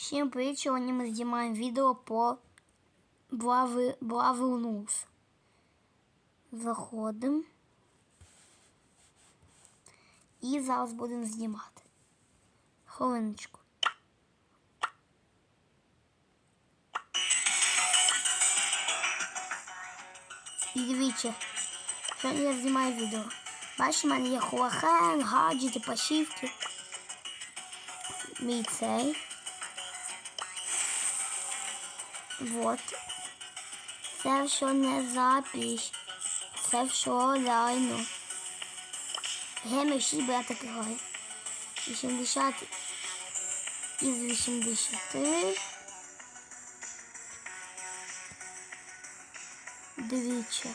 Всім привіт! Сьогодні ми знімаємо відео по Бравл News. Заходимо. І зараз будемо знімати. Хвилиночку. І дивіться, що я знімаю відео. Бачите, в мене є хуахен, гаджети, пасівки. Мій цей. Вот. Це все не запись. Це все реально. Геми всі брати грає. 80 із 80. Дивіться.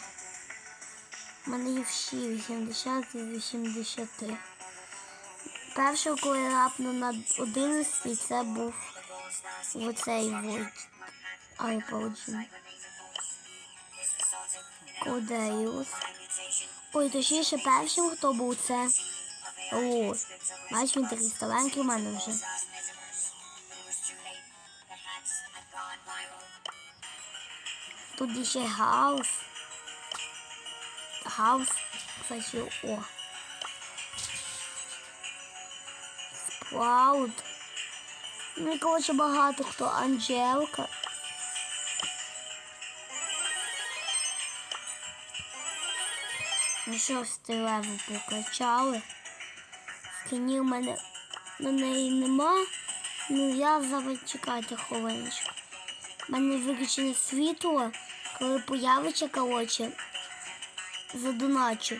У мене є всі 80 із 80. Перший, коли рапну на 11, це був оцей войт. iPod. Кодеус. Ой, точніше першим, хто був це. О, бач, він такий старенький у мене вже. Тут ще хаус. Хаус, кстати, о. Сплаут. Ну, коротше, багато хто. Анжелка. Ну що, стилеву покачали. Скинів мене на неї нема. Ну я зараз чекайте хвилиночку. У мене виключене світло, коли появиться, коротше, задоначу.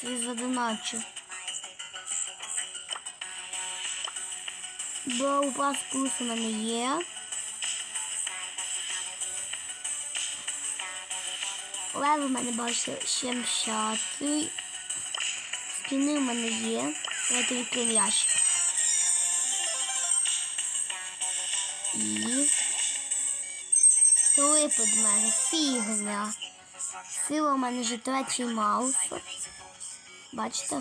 Свій задоначу. Бо пас плюс у мене є. Лево в мене бачите 70. Скіни в мене є. Давайте відкрив ящик. І клипи в мене фігня. Сила в мене вже третій маус. Бачите?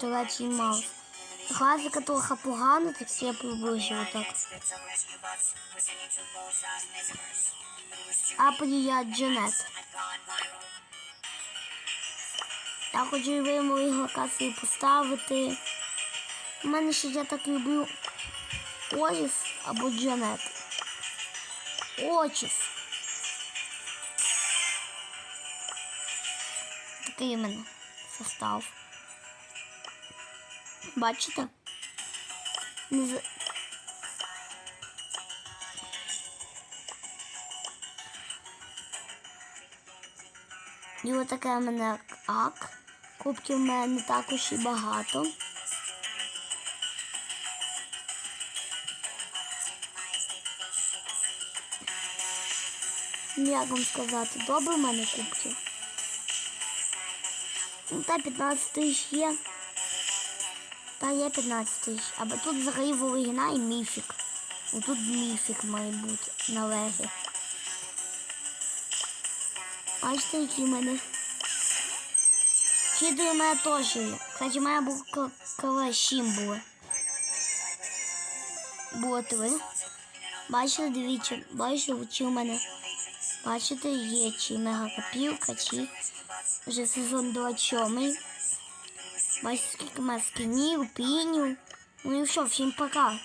Третій маус. Графіка трохи погана, так я приближу отак. А я Джанет. Я хочу вимогу його касі поставити. У мене ще я так люблю Оліс або Джанет. Очіс. Такий у мене состав. Бачите? І отаке в мене ак. Кубків в мене також і багато. Ну, Як вам сказати, добре в мене кубків. Ну, та 15 тисяч є. Та є 15 тисяч. Або тут взагалі в оригіналі міфік. Отут міфік має бути на легі. Бачите, які в мене. Чідри у мене теж є. Кстати, у мене був 7 було. Було три. Бачите, дивіться, бачите, чи у мене. Бачите, є чи вже сезон 27. Бачите, скільки у мене скінів, пінів. Ну і все, всім пока.